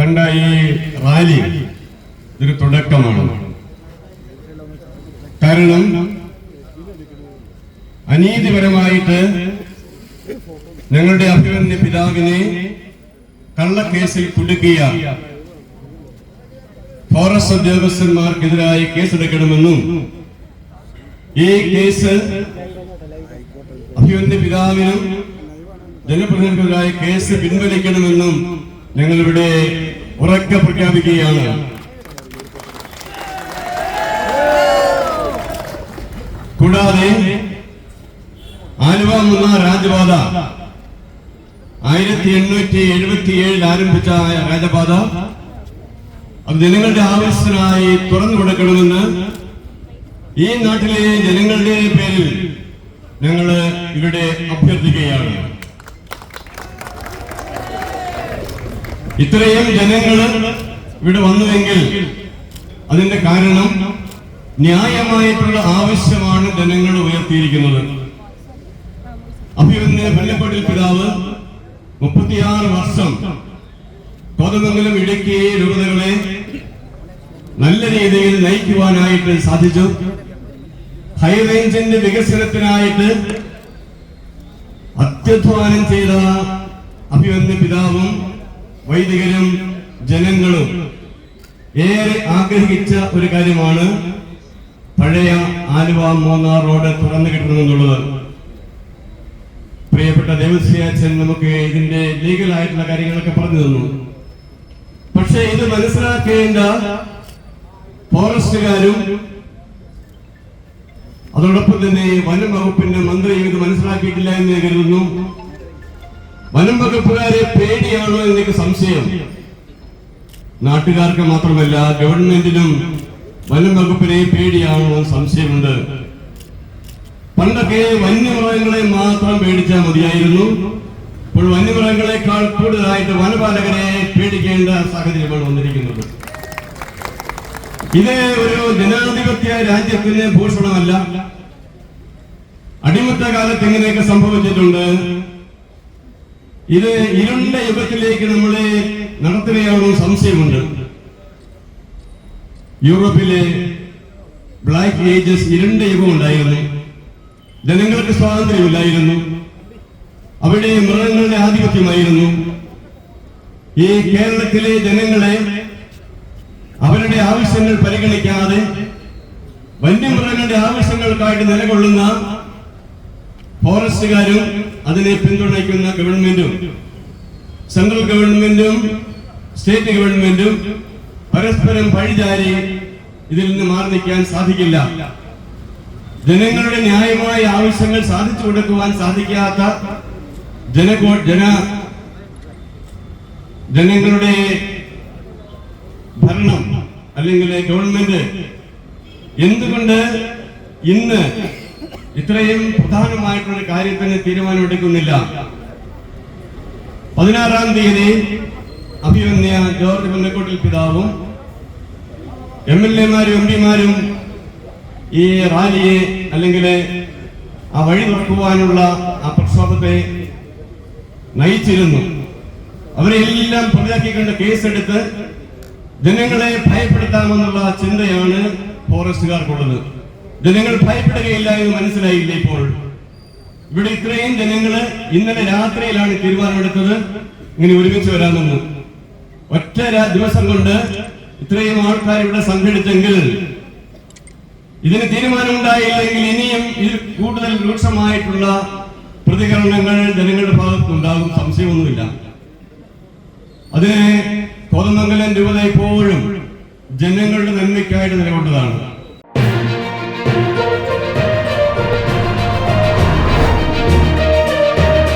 കണ്ട ഈ റാലി ഇതൊരു തുടക്കമാണ്. കാരണം അനീതിപരമായിട്ട് ഞങ്ങളുടെ അഭിമന്യ പിതാവിനെ കള്ളക്കേസിൽ കുടുക്കിയ ഫോറസ്റ്റ് ഉദ്യോഗസ്ഥന്മാർക്കെതിരായി കേസെടുക്കണമെന്നും ഈ കേസ് അഭിമന്യ പിതാവിനും ജനപ്രതിനിധികളായ കേസ് പിൻവലിക്കണമെന്നും ഞങ്ങളിവിടെ ഉറക്കെ പ്രഖ്യാപിക്കുകയാണ്. കൂടാതെ ആലുവ മൂന്നാർ രാജപാത ആയിരത്തി എണ്ണൂറ്റി എഴുപത്തി ഏഴിൽ ആരംഭിച്ച രാജപാത അത് ജനങ്ങളുടെ ആവശ്യത്തിനായി തുറന്നു കൊടുക്കണമെന്ന് ഈ നാട്ടിലെ ജനങ്ങളുടെ പേരിൽ ഞങ്ങൾ ഇവിടെ അഭ്യർത്ഥിക്കുകയാണ്. ഇത്രയും ജനങ്ങൾ ഇവിടെ വന്നുവെങ്കിൽ അതിന്റെ കാരണം ന്യായമായിട്ടുള്ള ആവശ്യമാണ് ജനങ്ങൾ ഉയർത്തിയിരിക്കുന്നത്. അഭിമന്യ പള്ളിപ്പട്ടിൽ പിതാവ് മുപ്പത്തിയാറ് വർഷം കോതമംഗലം ഇടുക്കി രൂപതകളെ നല്ല രീതിയിൽ നയിക്കുവാനായിട്ട് സാധിച്ചു. ഹൈറേഞ്ചിന്റെ വികസനത്തിനായിട്ട് അത്യധ്വാനം ചെയ്ത അഭിമന്യ പിതാവും വൈദികരും ജനങ്ങളും ഏറെ ആഗ്രഹിച്ച ഒരു കാര്യമാണ് പഴയ ആലുവ മൂന്നാർ റോഡ് തുറന്നു കിട്ടണമെന്നുള്ളത് പ്രിയപ്പെട്ട ദേവസ്യാച്ചൻ നമുക്ക് ഇതിന്റെ ലീഗൽ ആയിട്ടുള്ള കാര്യങ്ങളൊക്കെ പറഞ്ഞു തന്നു. പക്ഷെ ഇത് മനസ്സിലാക്കേണ്ട ഫോറസ്റ്റുകാരും അതോടൊപ്പം തന്നെ വനം വകുപ്പിന്റെ മന്ത്രിയും ഇത് മനസ്സിലാക്കിയിട്ടില്ല എന്ന് കരുതുന്നു. വനം വകുപ്പുകാരെ പേടിയാണോ എന്നൊക്കെ സംശയം. നാട്ടുകാർക്ക് മാത്രമല്ല ഗവൺമെന്റിനും വനം വകുപ്പിനെ പേടിയാണോ സംശയമുണ്ട്. പണ്ടൊക്കെ വന്യമൃഗങ്ങളെ മാത്രം പേടിച്ചാൽ മതിയായിരുന്നു. ഇപ്പോൾ വന്യമൃഗങ്ങളെക്കാൾ കൂടുതലായിട്ട് വനപാലകരെ പേടിക്കേണ്ട സാഹചര്യമാണ് വന്നിരിക്കുന്നത്. ഇത് ഒരു ജനാധിപത്യ രാജ്യത്തിന് ഭൂഷണമല്ല. അടിമത്ത കാലത്ത് ഇങ്ങനെയൊക്കെ സംഭവിച്ചിട്ടുണ്ട്. ഇത് ഇരുണ്ട യുഗത്തിലേക്ക് നമ്മളെ നടത്തുകയാണോ സംശയമുണ്ട്. യൂറോപ്പിലെ ബ്ലാക്ക് ഏജസ് ഇരുണ്ട യുഗം ഉണ്ടായിരുന്നു ജനങ്ങൾക്ക് സ്വാതന്ത്ര്യമില്ലായിരുന്നു. അവിടെ മൃഗങ്ങളുടെ ആധിപത്യമായിരുന്നു. ഈ കേരളത്തിലെ ജനങ്ങളെ അവരുടെ ആവശ്യങ്ങൾ പരിഗണിക്കാതെ വന്യമൃഗങ്ങളുടെ ആവശ്യങ്ങൾക്കായിട്ട് നിലകൊള്ളുന്ന ഫോറസ്റ്റുകാരും അതിനെ പിന്തുണയ്ക്കുന്ന ഗവൺമെന്റും സെൻട്രൽ ഗവൺമെന്റും സ്റ്റേറ്റ് ഗവൺമെന്റും പരസ്പരം പഴിചാരി ഇതിൽ നിന്ന് മാറി നിൽക്കാൻ സാധിക്കില്ല. ജനങ്ങളുടെ ന്യായമായ ആവശ്യങ്ങൾ സാധിച്ചു കൊടുക്കുവാൻ സാധിക്കാത്ത ജനകോ ജന ജനങ്ങളുടെ ഭരണം അല്ലെങ്കിൽ ഗവൺമെന്റ് എന്തുകൊണ്ട് ഇന്ന് ഇത്രയും പ്രധാനമായിട്ടുള്ള കാര്യത്തിന് തീരുമാനമെടുക്കുന്നില്ല. പതിനാറാം തീയതി അഭിമന്യ ജോർജ് പുന്നക്കോട്ടിൽ പിതാവും എം എൽ എമാരും എം പിമാരും ഈ റാലിയെ അല്ലെങ്കിൽ ആ വഴി തുറക്കുവാനുള്ള ആ പ്രക്ഷോഭത്തെ നയിച്ചിരുന്നു. അവരെ എല്ലാം പ്രതിയാക്കിക്കൊണ്ട് കേസെടുത്ത് ജനങ്ങളെ ഭയപ്പെടുത്താമെന്നുള്ള ചിന്തയാണ് ഫോറസ്റ്റുകാർക്കുള്ളത്. ജനങ്ങൾ ഭയപ്പെടുകയില്ല എന്ന് മനസ്സിലായില്ല ഇപ്പോൾ? ഇവിടെ ഇത്രയും ജനങ്ങൾ ഇന്നലെ രാത്രിയിലാണ് തീരുമാനമെടുത്തത് ഇങ്ങനെ ഒരുമിച്ച് വരാമെന്ന് ഒറ്റ ദിവസം കൊണ്ട് ഇത്രയും ആൾക്കാർ ഇവിടെ സംഘടിച്ചെങ്കിൽ ഇതിന് തീരുമാനമുണ്ടായില്ലെങ്കിൽ ഇനിയും ഇതിൽ കൂടുതൽ രൂക്ഷമായിട്ടുള്ള പ്രതികരണങ്ങൾ ജനങ്ങളുടെ ഭാഗത്തുണ്ടാകും. സംശയമൊന്നുമില്ല. അതിന് കോതമംഗലം രൂപത ഇപ്പോഴും ജനങ്ങളുടെ നന്മയ്ക്കായിട്ട് നിലകൊണ്ടതാണ്.